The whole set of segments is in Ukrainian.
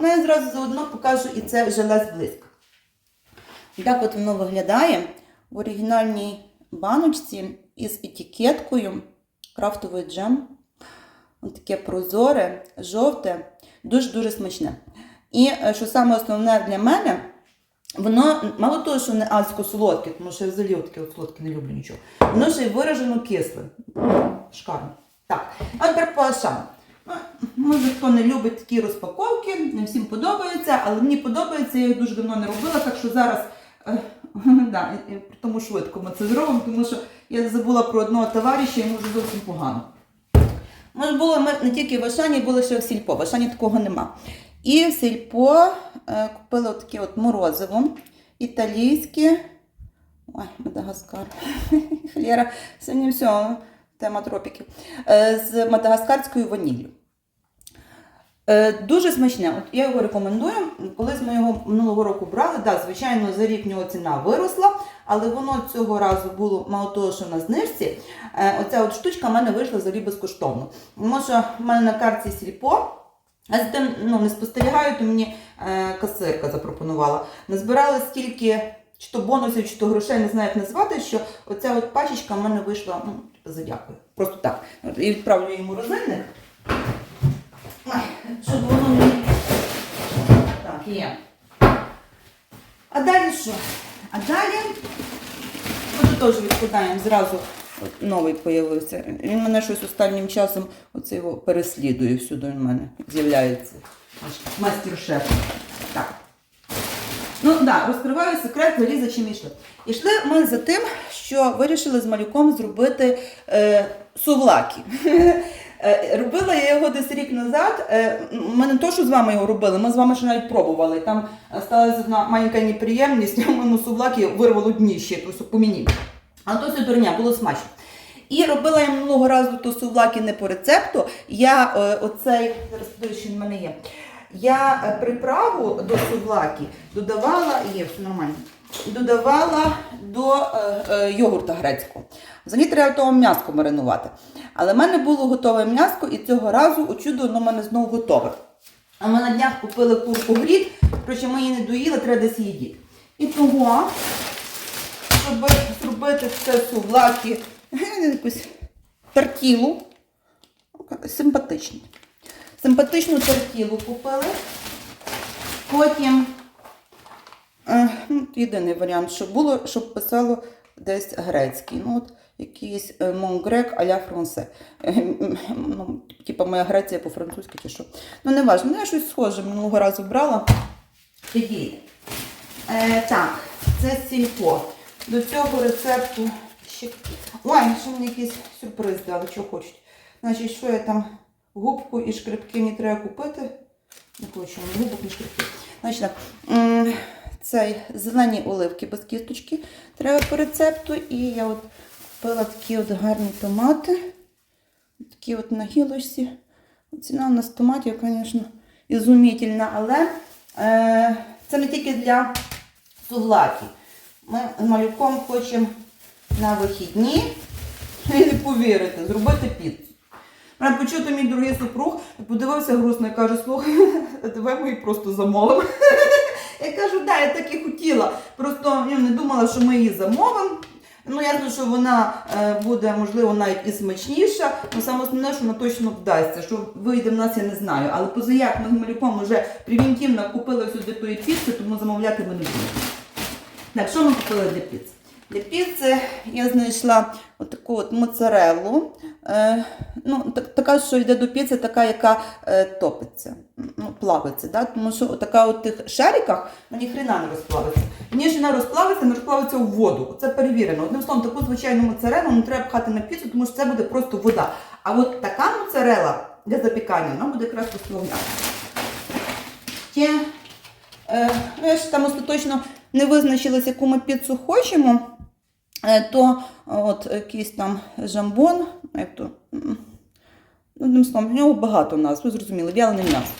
Ну, я зразу заодно покажу і це желе зблизька. Так от воно виглядає в оригінальній баночці із етикеткою крафтовий джем. Ось таке прозоре, жовте, дуже-дуже смачне. І е, що саме основне для мене, воно мало того, що не адсько солодке, тому що я взагалі таке солодке не люблю нічого. Воно ще й виражено кисле. Шикарно. Так, а тепер по ашам. Може, хто не любить такі розпаковки, не всім подобається, але мені подобається, я їх дуже давно не робила, так що зараз е, да, тому швидко ми це зробимо, тому що я забула про одного товариша і може зовсім погано. Може, було ми не тільки в Ашані, були ще в Сільпо. В Ашані такого нема. І в Сільпо е, купили таке от морозиво італійське. Ой, Мадагаскар. Хлєра, сьогодні все, тема тропіків. Е, з мадагаскарською ваніллю. Е, Дуже смачне. От я його рекомендую. Колись ми його минулого року брали. Да, звичайно, за рік нього ціна виросла, але воно цього разу було мало того, що на знижці. Е, Оця от штучка в мене вийшла взагалі безкоштовно. Тому що в мене на карті сільпо. А за тим ну, не спостерігаю, то мені е, касирка запропонувала. Назбирали стільки чи то бонусів, чи то грошей, не знаю, як назвати, що оця от пачечка в мене вийшла ну, типу, за дякую. Просто так. І відправлю їм у розинник. Щоб воно мені. Так, є. А далі що? А далі теж відкладаємо зразу. От новий появився. Він мене щось останнім часом оце його переслідує всюди в мене з'являється. Мастер-шеф. Так. Ну так, да, розкриваю секрет, взагалі за чим. Ішли ми за тим, що вирішили з малюком зробити е, сувлаки. Е, Робила я його десь рік назад. Е, Ми не то, що з вами його робили, ми з вами ще навіть пробували. Там е, сталася одна маленька неприємність, я моєму сувлаки вирвало дніще, то все по мені. А то все дурня, було смачно. І робила я минулого разу то сувлаки не по рецепту. Я оцей, зараз що в мене є. Я приправу до сувлаки додавала, є все нормально, додавала до йогурта грецького. Взагалі треба того м'яско маринувати. Але в мене було готове м'яско, і цього разу у чудо воно в мене знову готове. А ми на днях купили курку грід, причому ми її не доїли, треба десь її діти. І того, щоб зробити це сувлаки, якусь тартілу, симпатичну. Симпатичну тартілу купили. Потім е, ну, єдиний варіант, що було, щоб писало десь грецький. Ну, от якийсь е, монгрек а-ля франсе. Е, Ну, типа моя Греція по-французьки чи що. Ну, не важливо. Ну, я щось схоже минулого разу брала. Е, так, це сільпо. До цього рецепту ще. Ой, що мені якийсь сюрприз дали, що хочуть. Значить, що я там губку і шкрипки мені треба купити. Не хочу губок, ні шкрипки. Значить, так, цей зелені оливки без кісточки треба по рецепту. І я от купила такі от гарні томати. Такі от на гілочці. Ціна у нас томатів, звісно, ізумітельна, але е, це не тільки для сувлаки. Ми з малюком хочемо на вихідні, не повірите, зробити піцу. Мене почути мій другий супруг, подивився грустно і каже, слухай, давай ми її просто замовимо. Я кажу, да, я так і хотіла. Просто я не думала, що ми її замовимо. Ну, ясно, що вона е, буде, можливо, навіть і смачніша, але саме основне, що вона точно вдасться. Що вийде в нас, я не знаю. Але позаяк ми з вже превентивно купили сюди тої піци, тому замовляти ми не будемо. Так, що ми купили для піци? Для піци я знайшла отаку от моцареллу. Е, ну, так, така, що йде до піци, така, яка е, топиться, ну, плавиться. Да? Тому що така от тих шариках ну, ні хрена не розплавиться. Ніж вона розплавиться, не розплавиться у воду. Це перевірено. Одним словом, таку звичайну моцарелу не треба пхати на піцу, тому що це буде просто вода. А от така моцарела для запікання, вона буде якраз розплавляти. Ще Е, ну, там остаточно не визначилась, яку ми піцу хочемо, то от якийсь там жамбон, як то, ну, одним словом, в нього багато назв, ви зрозуміли, вялене м'ясо.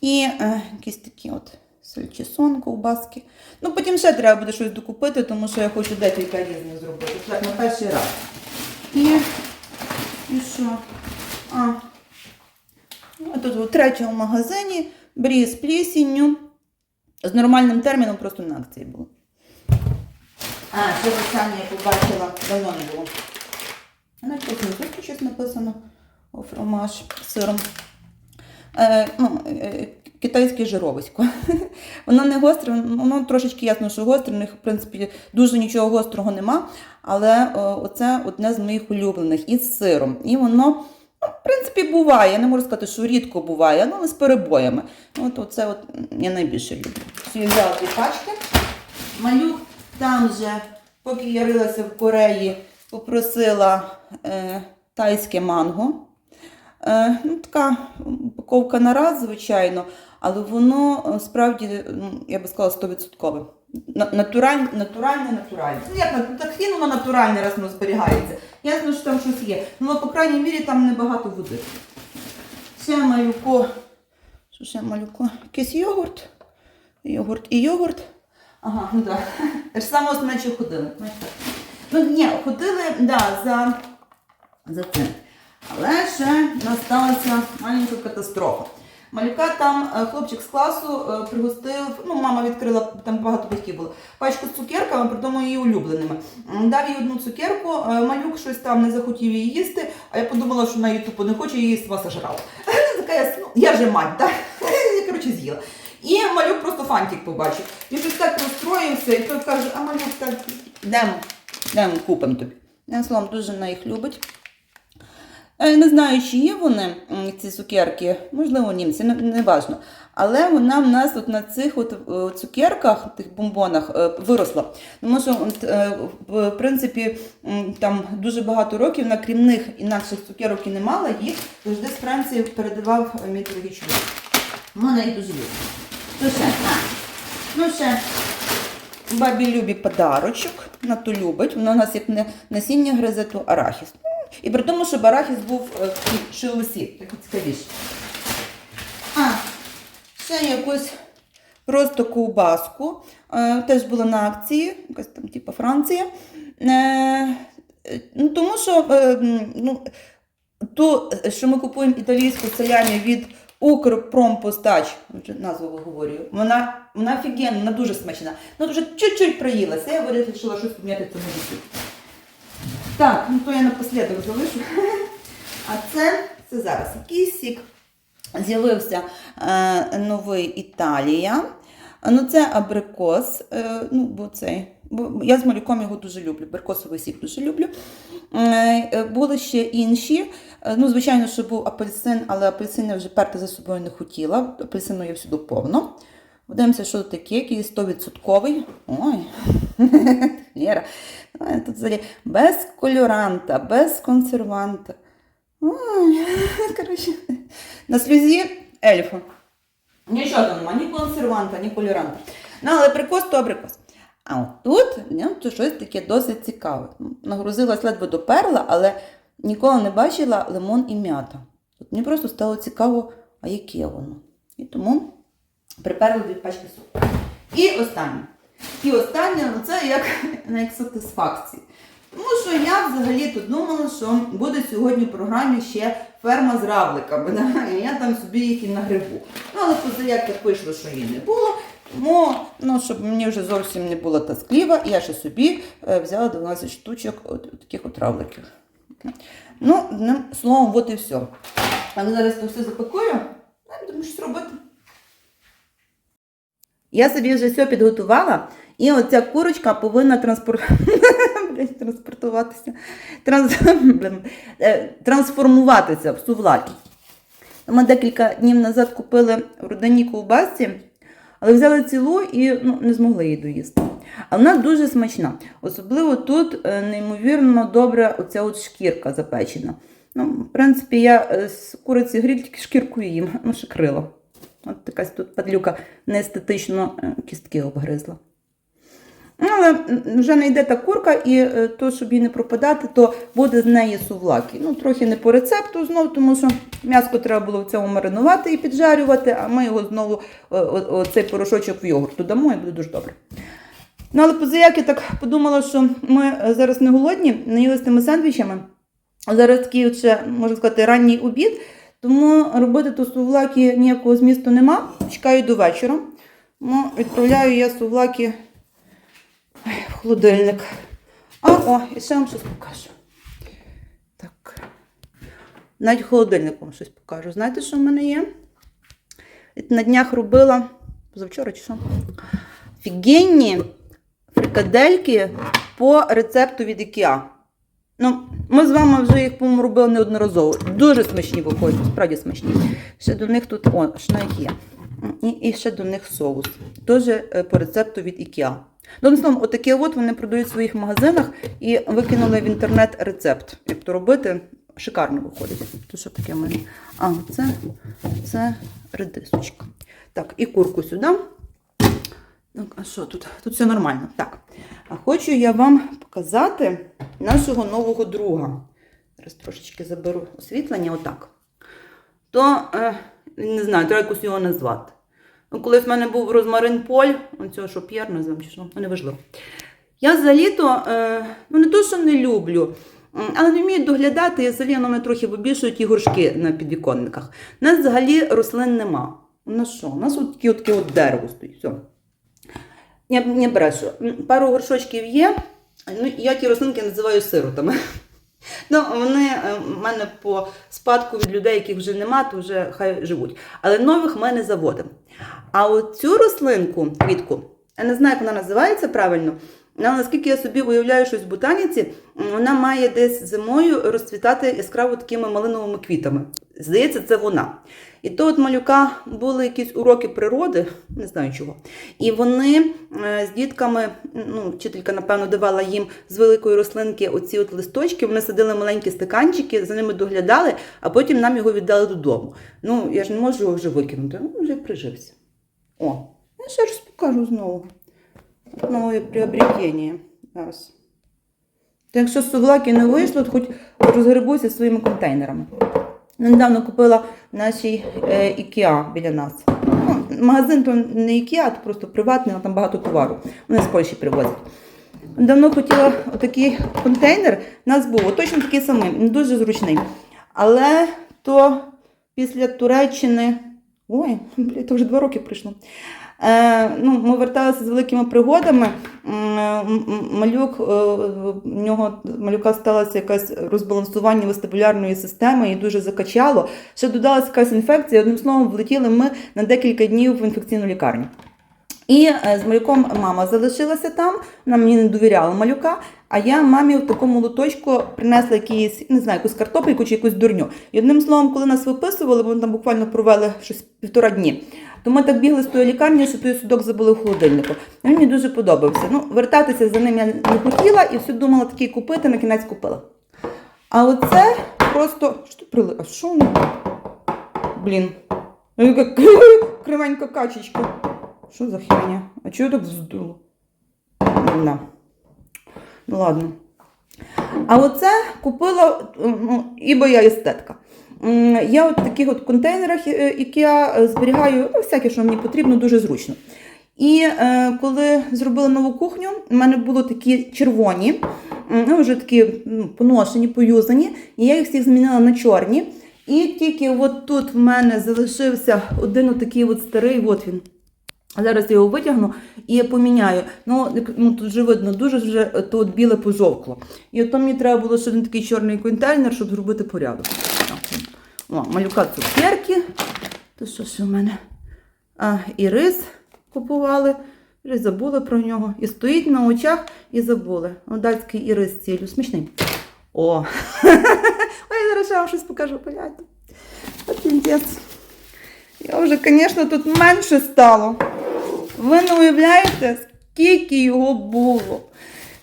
І е, якісь такі от сальчисон, ковбаски. Ну, потім ще треба буде щось докупити, тому що я хочу декілька різних зробити. Так, на перший раз. І, і що? А, Ну, Тут у третьому магазині брі з плісінню. З нормальним терміном просто на акції було. А, це останнє я побачила, давно не було. А навіть тут щось написано. Фромаж сиром. Е, ну, е, китайське жировисько. воно не гостре, воно трошечки ясно, що гостре, в них, в принципі, дуже нічого гострого нема. Але е, оце одне з моїх улюблених із сиром. І воно, ну, в принципі, буває. Я не можу сказати, що рідко буває, але з перебоями. От оце от я найбільше люблю. Я взяла дві пачки. Малюк там же, поки я рилася в Кореї, попросила е, тайське манго. Е, ну, така упаковка на раз, звичайно, але воно е, справді, я би сказала, 100%. Натуральне, натуральне, натуральне. Ну, як так хрін воно натуральне, раз воно зберігається. Ясно, що там щось є. Ну, по крайній мірі, там небагато води. Ще малюко. Що ще малюко? Якийсь йогурт. Йогурт і йогурт. Ага, ну так. Те ж саме що ходили. Ну, ні, ходили, да, за, за цим. Але ще насталася маленька катастрофа. Малюка там е, хлопчик з класу е, пригостив, ну, мама відкрила, там багато батьків було, пачку з цукерками, при тому її улюбленими. Дав їй одну цукерку, е, малюк щось там не захотів її їсти, а я подумала, що вона її тупо не хоче, її сама сожрала. Така я, ну, я же мать, так? Я, коротше, з'їла. І малюк просто фантик побачив. Він щось так розстроївся, і той каже, а малюк так, йдемо, йдемо купимо тобі. Я словом, дуже вона їх любить. Е, Не знаю, чи є вони, ці цукерки, можливо, німці, не, не важно. Але вона в нас от на цих от е, цукерках, тих бомбонах, е, виросла. Тому що, в принципі, там дуже багато років на крім них інакших цукерок і не мала, їх завжди з Франції передавав мій чоловік. Вона їх дуже любить. Ну ще, а, ну бабі Любі подарочок, вона то любить. Вона у нас як не насіння гризе, то арахіс. Ну, І при тому, щоб арахіс був е, в тій шилусі, так цікавіше. А, ще якусь просто ковбаску. Е, теж була на акції, якась там типу Франція. Е, ну, тому що ну, ту, що ми купуємо італійську салямі від Укрпромпостач, назву виговорюю, вона, вона офігенна, вона дуже смачна. Ну, вже чуть-чуть проїлася, я вирішила щось поміняти цьому житті. Так, ну то я напослідок залишу. А це, це зараз якийсь сік. З'явився е, новий Італія. Ну, це абрикос. Е, ну, бо цей, бо я з малюком його дуже люблю. Абрикосовий сік дуже люблю. Е, е, були ще інші. Е, ну, звичайно, що був апельсин, але апельсин я вже перти за собою не хотіла. Апельсину є всюди повно. Подивимося, що це таке, який 100%. Ой, Лєра. Ой, Тут взагалі без кольоранта, без консерванта. Ой, коротше, на сльозі ельфа. Нічого там ні консерванта, ні кольоранта. Ну, але прикос то абрикос. А от тут ну, щось таке досить цікаве. Нагрузилась ледве доперла, але ніколи не бачила лимон і м'ята. От мені просто стало цікаво, а яке воно. І тому приперли дві пачки супу. І останнє. І останнє, ну це як, як сатисфакція. Тому що я взагалі тут думала, що буде сьогодні в програмі ще ферма з равликами. да, І я там собі їх і нагрибу. Ну, але позаяк так вийшло, що її не було. Тому, ну, щоб мені вже зовсім не було тоскливо, я ще собі е, взяла 12 штучок от, от таких от равликів. Ну, одним словом, от і все. Але зараз це все запакую, я буду щось робити. Я собі вже все підготувала, і оця курочка повинна транспор... Транспортуватися. Транс... Е, трансформуватися в сувлаки. Ми декілька днів назад купили в родині ковбасці, але взяли цілу і ну, не змогли її доїсти. А вона дуже смачна. Особливо тут е, неймовірно добра оця от шкірка запечена. Ну, в принципі, я е, з куриці гриль тільки шкірку їм, ну, ще крила. От якась тут падлюка неестетично е, кістки обгризла. Ну, але вже не йде та курка, і то, щоб їй не пропадати, то буде з неї сувлаки. Ну, трохи не по рецепту знов, тому що м'яско треба було в цьому маринувати і піджарювати, а ми його знову, е, о- о- цей порошочок в йогурт додамо і буде дуже добре. Ну, але позаяк я так подумала, що ми е, зараз не голодні, не їли з тими сендвічами. Зараз такий ще, можна сказати, ранній обід, Тому робити то сувлаки ніякого змісту нема. Чекаю до вечора. Ну, відправляю я сувлаки в холодильник. А, о, і ще вам щось покажу. Так. Навіть в холодильник вам щось покажу. Знаєте, що в мене є? На днях робила, позавчора чи що? Офігенні фрикадельки по рецепту від IKEA. Ну, ми з вами вже їх, по-моєму, робили неодноразово. Дуже смачні виходять, справді смачні. Ще до них тут, о, навіть є. І, і ще до них соус. Теж е, по рецепту від IKEA. Одним словом, отакі от вони продають в своїх магазинах і викинули в інтернет рецепт. Як то робити, шикарно виходить. То що таке в мене? А, це, це редисочка. Так, і курку сюди. Так, а що тут? Тут все нормально. Так. А хочу я вам показати нашого нового друга. Зараз трошечки заберу освітлення, отак. То, е, не знаю, треба якось його назвати. Ну, колись в мене був розмарин поль, оцього, що П'єр назвемо, чи що, ну неважливо. Я взагалі-то, е, ну не то, що не люблю, але не вмію доглядати, і взагалі воно мене трохи вибішують і горшки на підвіконниках. У нас взагалі рослин нема. У нас що? У нас от таке от дерево стоїть. Все. Я не брешу. Пару горшочків є. Ну, я ті рослинки називаю сиротами. Ну, вони е, в мене по спадку від людей, яких вже нема, то вже хай живуть. Але нових ми не заводимо. А от цю рослинку, квітку, я не знаю, як вона називається правильно, але наскільки я собі уявляю щось в ботаніці, вона має десь зимою розцвітати яскраво такими малиновими квітами. Здається, це вона. І то от малюка були якісь уроки природи, не знаю чого. І вони е, з дітками, ну, вчителька, напевно, давала їм з великої рослинки оці от листочки, вони садили маленькі стаканчики, за ними доглядали, а потім нам його віддали додому. Ну, я ж не можу його вже викинути, ну, вже прижився. О, я ще раз покажу знову. Нове приобретення. Зараз. Так якщо сувлаки не вийшло, то хоч розгребуся своїми контейнерами. Недавно купила нашій е, IKEA біля нас. Ну, магазин то не Ікеа, то просто приватний, але там багато товару. Вони з Польщі привозять. Давно хотіла отакий контейнер. У нас був точно такий самий, не дуже зручний. Але то після Туреччини. Ой, блядь, то вже два роки пройшло. Е, ну, ми верталися з великими пригодами. Малюк, е, в нього малюка сталося якесь розбалансування вестибулярної системи і дуже закачало. Ще додалася якась інфекція. Одним словом, влетіли ми на декілька днів в інфекційну лікарню. І е, з малюком мама залишилася там, вона мені не довіряла малюка, а я мамі в такому лоточку принесла якийсь, не знаю, якусь картопельку чи якусь дурню. І одним словом, коли нас виписували, бо ми там буквально провели щось півтора дні, то ми так бігли з тої лікарні, що той судок забули в холодильнику. Він мені дуже подобався. Ну, вертатися за ним я не хотіла і все думала такий купити, на кінець купила. А оце просто. Що прили? А що воно? Блін. Ну, Яка кривенька качечка. Що за херня? А чого так здуло? На. Ну ладно. А оце купила, ну, ібо я естетка. Я от в таких от контейнерах е, IKEA е, зберігаю ну, всяке, що мені потрібно, дуже зручно. І е, коли зробила нову кухню, в мене були такі червоні, ну, вже такі ну, поношені, поюзані, і я їх всіх змінила на чорні. І тільки от тут в мене залишився один отакий от старий, от він. Зараз я його витягну і поміняю. Ну, ну тут вже видно, дуже вже е, то біле пожовкло. І от там мені треба було ще один такий чорний контейнер, щоб зробити порядок. Так, О, малюка цукерки. То що ж у мене? А, і рис купували. Вже забули про нього. І стоїть на очах і забули. Датський і рис цілю. Смішний. О! Ой, зараз я вам щось покажу, погляньте. От піндець. Я вже, звісно, тут менше стало. Ви не уявляєте, скільки його було.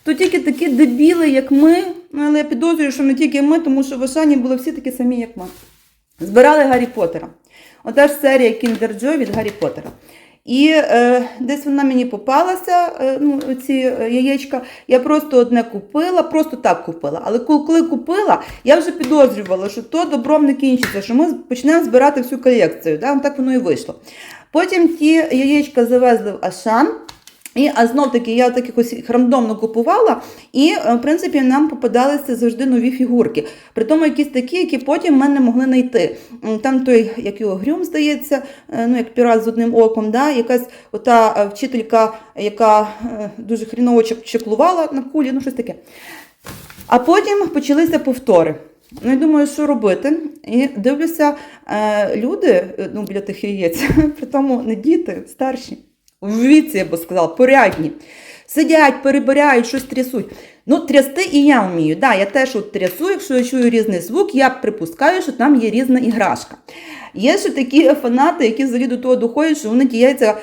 То тільки такі дебіли, як ми, ну, але я підозрюю, що не тільки ми, тому що в Ашані були всі такі самі, як ми. Збирали Гаррі Поттера. Ота ж серія Kinder Joy від Гаррі Поттера. І е, десь вона мені попалася, е, ну, ці е, яєчка. Я просто одне купила, просто так купила. Але коли купила, я вже підозрювала, що то добром не кінчиться, що ми почнемо збирати всю колекцію. Да? Так воно і вийшло. Потім ті яєчка завезли в Ашан. І, а знов таки, я так якось рандомно купувала, і, е, в принципі, нам попадалися завжди нові фігурки. При тому якісь такі, які потім ми не могли знайти. Там той, як його Грюм, здається, е, ну, як пірат з одним оком, да? якась ота е, вчителька, яка дуже хріново чеклувала на кулі, ну щось таке. А потім почалися повтори. Ну, я думаю, що робити. І дивлюся, люди ну, біля тих яєць, при тому не діти, старші, в віці, я би сказала, порядні. Сидять, перебирають, щось трясуть. Ну, трясти і я вмію. Да, я теж от трясу, якщо я чую різний звук, я припускаю, що там є різна іграшка. Є ще такі фанати, які взагалі до того доходять, що вони ті яйця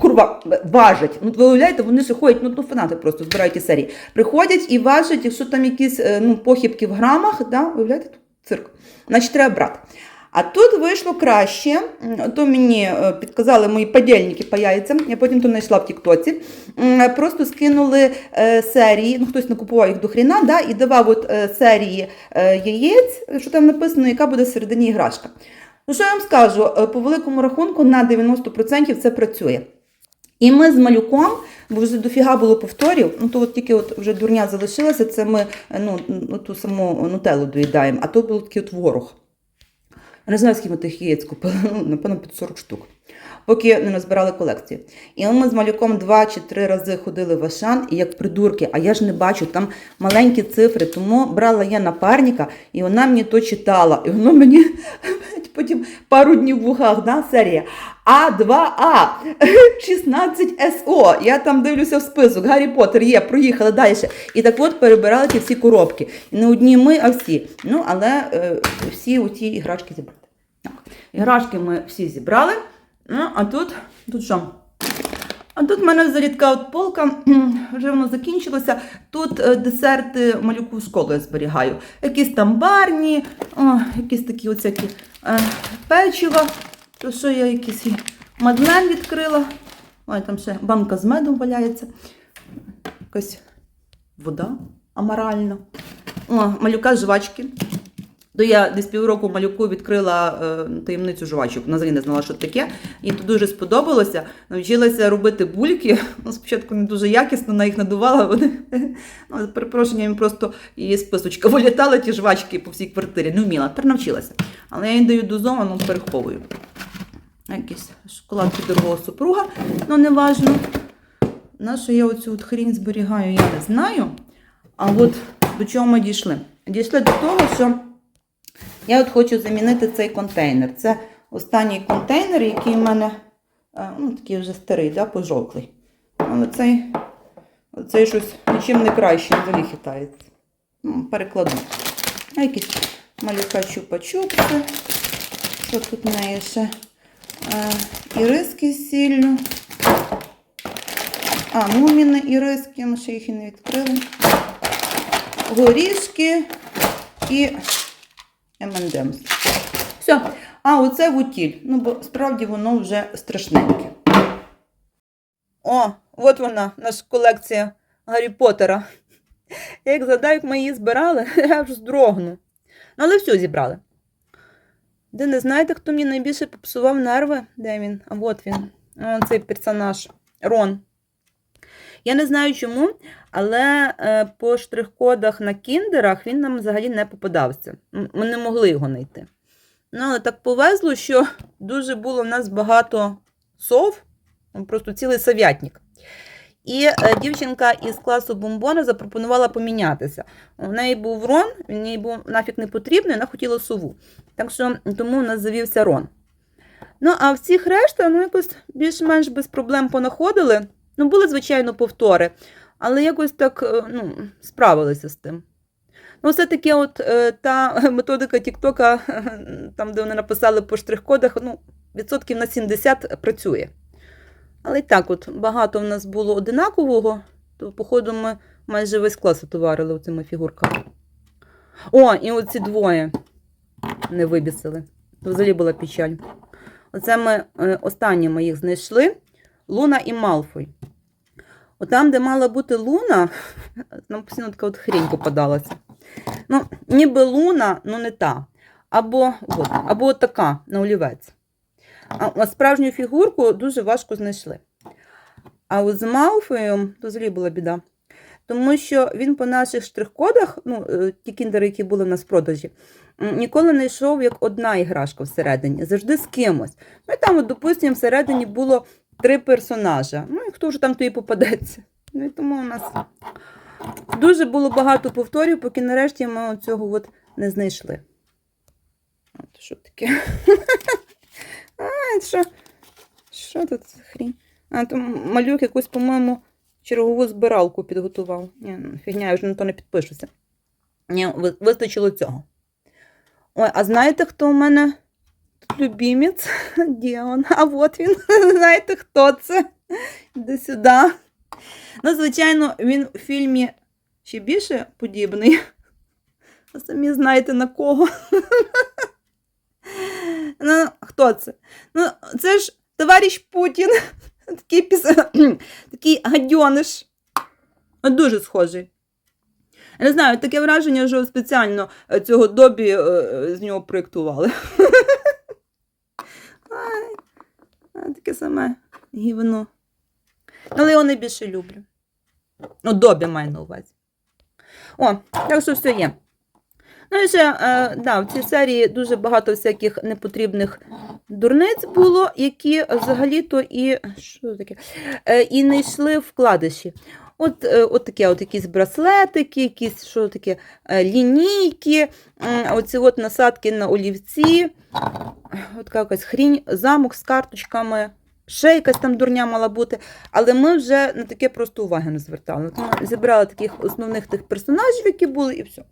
курва важать. Ну, ви вони ще ходять, ну, ну фанати просто збирають серії. Приходять і важать, якщо там якісь е, ну, похибки в грамах, да, уявляєте, цирк. Значить, треба брати. А тут вийшло краще. То мені е, підказали мої подільники по яйцям. Я потім то знайшла в Тіктоці. Просто скинули е, серії, ну хтось накупував їх до хріна, да, і давав от, е, серії е, яєць, що там написано, яка буде всередині іграшка. Ну, що я вам скажу, е, по великому рахунку на 90% це працює. І ми з малюком, бо вже дофіга було повторів, ну то от тільки от вже дурня залишилася, це ми е, ну, ту саму нутелу доїдаємо, а то був такий от ворог. Я не знаю, скільки ми тих яєць купили, ну, напевно, під 40 штук, поки не назбирали колекцію. І ми з малюком два чи три рази ходили в Ашан, і як придурки, а я ж не бачу, там маленькі цифри, тому брала я напарника, і вона мені то читала. І воно мені потім пару днів в ухах, да, серія. А2А, 16СО. Я там дивлюся в список. Гаррі Поттер є, проїхали далі. І так от перебирали ті всі коробки. Не одні ми, а всі. Ну, але е, всі у ті іграшки зібрали. Так. Іграшки ми всі зібрали. Ну, а тут, тут що? А тут в мене така от полка, вже воно закінчилося. Тут е, десерти малюку школу я зберігаю. Якісь там барні, о, якісь такі оцякі е, печива. То що я якийсь мадлен відкрила. Ой, там ще банка з медом валяється. Якась вода аморальна. О, малюка жвачки. То я десь півроку малюку відкрила е, таємницю жвачок. Вона взагалі не знала, що таке. Їй то дуже сподобалося. Навчилася робити бульки. Ну, спочатку не дуже якісно, вона їх надувала. Вони, ну, перепрошенням, просто її списочка вилітали ті жвачки по всій квартирі. Не вміла, тепер навчилася. Але я їй даю дозовано, переховую. Якийсь шоколад від дорогого супруга, ну не важно. На що я оцю от хрінь зберігаю, я не знаю. А от до чого ми дійшли? Дійшли до того, що я от хочу замінити цей контейнер. Це останній контейнер, який в мене е, ну, такий вже старий, да, пожовклий. Але цей, цей щось нічим не краще, взагалі хитається. Ну, перекладу. А якісь малюка чупа-чупси. Що тут в неї ще? Е, іриски з. А, муміни іриски, ми ще їх і не відкрили. Горішки і M&M's. Все. А, оце вутіль. Ну, бо справді воно вже страшненьке. О, от вона, наша колекція Гаррі Поттера. Я як згадаю, як ми її збирали, я вже здрогну. Ну, але все зібрали. Де не знаєте, хто мені найбільше попсував нерви? Де він? А от він. О, цей персонаж. Рон. Я не знаю чому, але е, по штрих-кодах на кіндерах він нам взагалі не попадався. Ми не могли його знайти. Ну, але так повезло, що дуже було в нас багато сов, ну, просто цілий сов'ятник. І е, дівчинка із класу бомбона запропонувала помінятися. У неї був Рон, він їй був нафіг не потрібний, вона хотіла сову. Так що тому у нас завівся Рон. Ну, а всіх решта, ну, якось більш-менш без проблем понаходили. Ну, були, звичайно, повтори, але якось так е, ну, справилися з тим. Ну, все-таки от е, та методика Тіктока, там, де вони написали по штрих-кодах, ну, відсотків на 70 працює. Але і так, от багато в нас було одинакового, то, походу, ми майже весь клас отоварили цими фігурками. О, і оці двоє не вибісили. Взагалі була печаль. Оце ми е, останніми їх знайшли. Луна і Малфой. Отам, де мала бути Луна, нам постійно така от хрінь попадалася. Ну, ніби Луна, ну не та. Або от, або от така на олівець. А, а справжню фігурку дуже важко знайшли. А от з Малфоєм то взагалі була біда. Тому що він по наших штрих-кодах, ну, е, ті кіндери, які були в нас в продажі, ніколи не йшов як одна іграшка всередині, завжди з кимось. Ну і там, от, допустимо, всередині було три персонажа. Ну і хто ж там то і попадеться. Ну і тому у нас дуже було багато повторів, поки нарешті ми цього от не знайшли. От що таке? А, що? Що тут за хрінь? А, то малюк якусь, по-моєму, чергову збиралку підготував. Ні, ну, фігня, я вже на то не підпишуся. Ні, вистачило цього. Ой, а знаєте, хто у мене любімець? Діон. А от він. Знаєте, хто це? Іди сюди. Ну, звичайно, він в фільмі ще більше подібний. Ви самі знаєте на кого. Ну, хто це? Ну, це ж товариш Путін. Такий, піс... Такий гадьониш. Дуже схожий. Я не знаю, таке враження, що спеціально е, цього добі е, з нього проєктували. Ай, таке саме гівно. Але його найбільше люблю. Ну, добі маю на увазі. О, так що все є. Ну і ще, е, да, в цій серії дуже багато всяких непотрібних дурниць було, які взагалі-то і що таке? Е, і не йшли вкладиші. От, е, от таке, от якісь браслетики, якісь що таке, е, лінійки, м, оці от насадки на олівці, от якась хрінь, замок з карточками. Ще якась там дурня мала бути, але ми вже на таке просто уваги не звертали. Ми зібрали таких основних тих персонажів, які були, і все.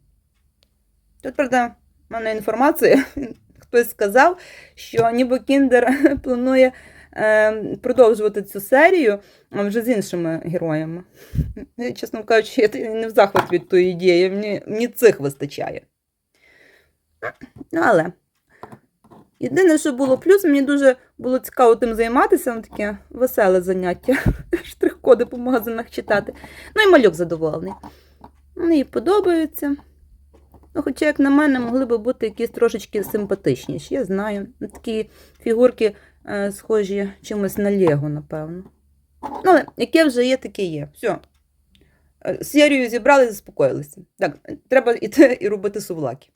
Тут, правда, в мене інформація. Хтось сказав, що ніби Кіндер планує е, продовжувати цю серію вже з іншими героями. Чесно кажучи, я не в захваті від тої ідеї, мені цих вистачає. Ну, але. Єдине, що було плюс, мені дуже було цікаво тим займатися, воно таке веселе заняття. Штрих-коди по магазинах читати. Ну і малюк задоволений. Мені подобається. Ну, хоча, як на мене, могли би бути якісь трошечки симпатичніші. Я знаю. Ну, Такі фігурки е, схожі чимось на Лего, напевно. Ну, але яке вже є, таке є. Все. Серію зібрали і заспокоїлися. Так, треба йти і робити сувлаки.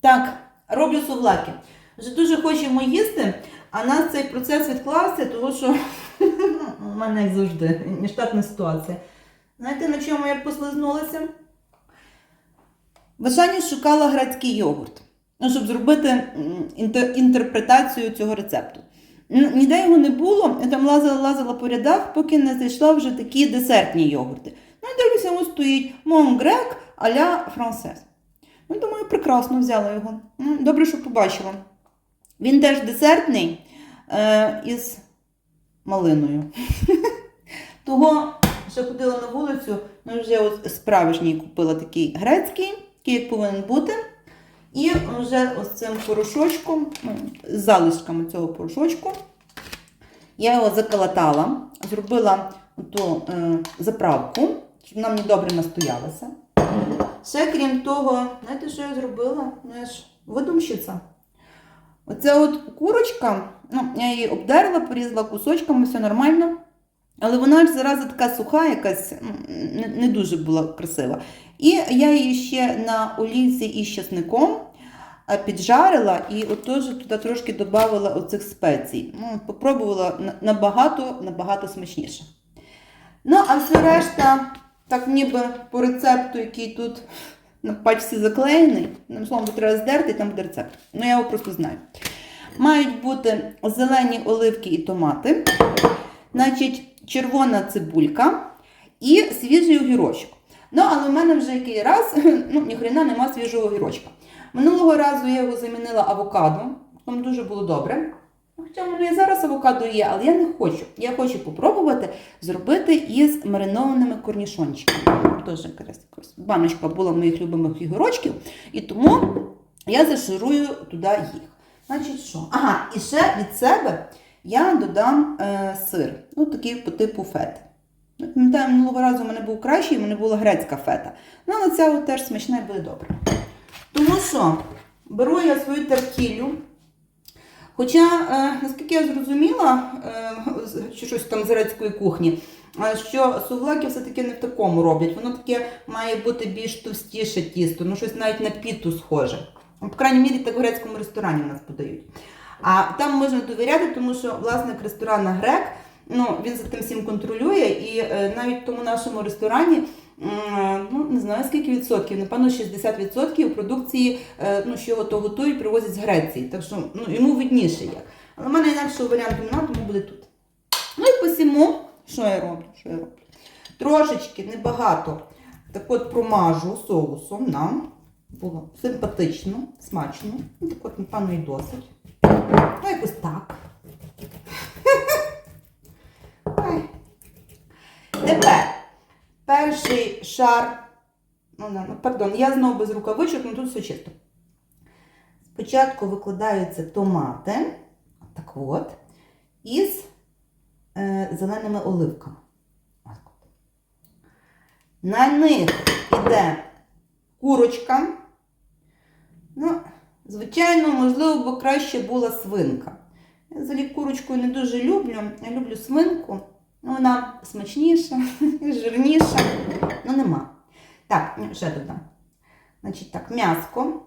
Так, роблю сувлаки. Вже дуже хочемо їсти, а нас цей процес відклався, тому що у мене, як завжди, нештатна ситуація. Знаєте, на чому я послизнулася? В шукала грецький йогурт, ну, щоб зробити інтер- інтерпретацію цього рецепту. Ніде його не було, я там лазила, лазила по рядах, поки не знайшла вже такі десертні йогурти. Ну і дивлюся, ось стоїть Мон Грек а-ля францез. Ну, думаю, прекрасно взяла його. Ну, Добре, що побачила. Він теж десертний е, із малиною. Того, що ходила на вулицю, ну вже от справжній купила такий грецький, такий як повинен бути. І вже ось цим порошочком, ну, з залишками цього порошочку, я його заколотала, зробила ту е, заправку, щоб вона мені добре настоялася. Ще крім того, знаєте, що я зробила? Ну, я ж видумщиця. Оця от курочка, ну, я її обдерла, порізала кусочками, все нормально. Але вона ж зараза така суха, якась не, дуже була красива. І я її ще на олійці із часником піджарила і от туди трошки додавала оцих спецій. Ну, попробувала набагато, набагато смачніше. Ну, а все решта, так ніби по рецепту, який тут на пачці заклеєний, нам словом треба здерти, і там буде рецепт. Ну, я його просто знаю. Мають бути зелені оливки і томати, значить, червона цибулька і свіжий огірочок. Ну, але в мене вже який раз, ну, ніхрена нема свіжого огірочка. Минулого разу я його замінила авокадо, там дуже було добре. Хоча в мене і зараз авокадо є, але я не хочу. Я хочу попробувати зробити із маринованими корнішончиками. Якась баночка була моїх любимих огірочків, і тому я заширую туди їх. Значить, що? Ага, і ще від себе я додам е, сир, ну такий по типу фет. Ну, Пам'ятаю, минулого разу в мене був кращий, в мене була грецька фета. Ну, але ця теж смачна і буде добре. Тому що беру я свою тертіллю, Хоча, е, наскільки я зрозуміла, е, з- чи щось там з грецької кухні, е, що сувлаки все-таки не в такому роблять. Воно таке має бути більш товстіше тісто, ну щось навіть на піту схоже. По крайній мірі, так в грецькому ресторані в нас подають. А там можна довіряти, тому що власник ресторану грек, ну, він за тим всім контролює, і е, навіть в тому нашому ресторані. М, Ну, не знаю скільки відсотків, напевно, 60% продукції, е, ну, що то готують, привозять з Греції. Так що ну, йому видніше як. Але в мене інакшого варіанту немає, тому буде тут. Ну і посіму, що я роблю? Що я роблю? Трошечки, небагато, так от промажу соусом нам. Було симпатично, смачно. Ну, так от, напевно, і досить. Ну, якось так. Тепер перший шар. Ну, не, ну, пардон, я знову без рукавичок, ну тут все чисто. Спочатку викладаються томати, так от, із е, зеленими оливками. На них іде курочка. Ну, звичайно, можливо, б краще була свинка. Я взагалі курочку не дуже люблю. Я люблю свинку. Ну, вона смачніша, жирніша. Ну, нема. Так, ще додам. Значить так, м'яско.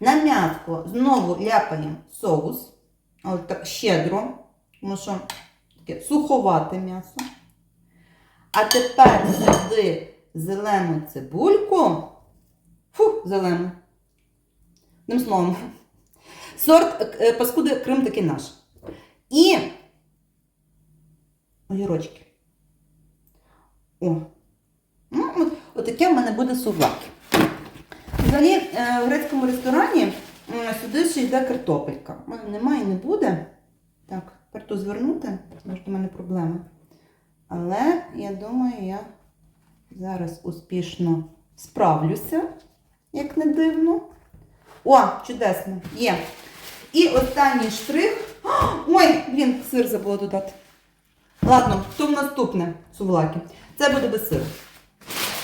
На м'яско знову ляпаємо соус. От так щедро, тому що таке суховате м'ясо. А тепер сюди зелену цибульку. Фу, зелену. Одним словом. Сорт е, паскуди Крим таки наш. І огірочки. О. Ну, от, отаке в мене буде сувлаки. Взагалі, е, в грецькому ресторані сюди ще йде картопелька. У мене немає і не буде. Так, то звернути, тому що в мене проблеми. Але я думаю, я зараз успішно справлюся, як не дивно. О, чудесно, є. І останній штрих. Ой, блін, сир забула додати. Ладно, то в наступне сувлаки. Це буде без сиру.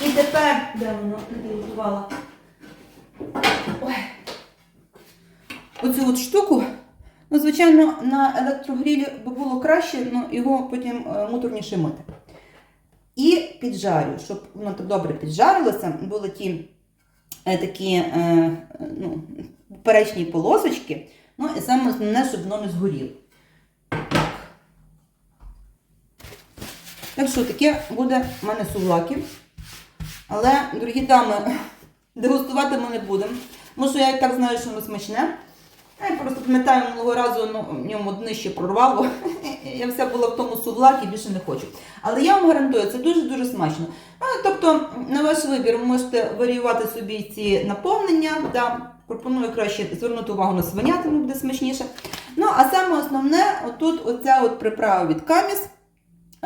І тепер, де воно готувала? Ой. Оцю от штуку. Ну, звичайно, на електрогрілі би було краще, але його потім е, муторніше мити. І піджарю, щоб воно так добре піджарилося, були ті е, такі е, е, ну, поперечні полосочки. Ну і саме основне, щоб воно не згоріло. Так що таке буде в мене сувлаки. Але, дорогі дами, дегустувати ми не будемо. Тому що я і так знаю, що воно смачне. Я просто пам'ятаю минулого разу ну, ньому днище прорвало. Я вся була в тому сувлакі, більше не хочу. Але я вам гарантую, це дуже-дуже смачно. Ну, тобто, на ваш вибір ви можете варіювати собі ці наповнення. Да. Пропоную краще звернути увагу на свинятину, буде смачніше. Ну, а саме основне, отут оця от приправа від каміс.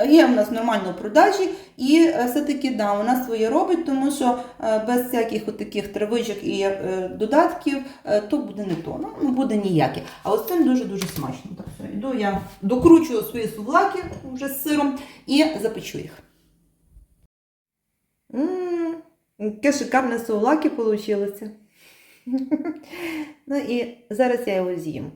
Є в нас нормально продажі, і е, все-таки да, вона своє робить, тому що е, без всяких таких травичок і е, додатків то буде не то. Ну, буде ніяке. А ось це дуже-дуже смачно. Так що йду я докручую свої сувлаки вже з сиром і запечу їх. Яке шикарне сувлаки вийшло. Ну і зараз я його з'їм.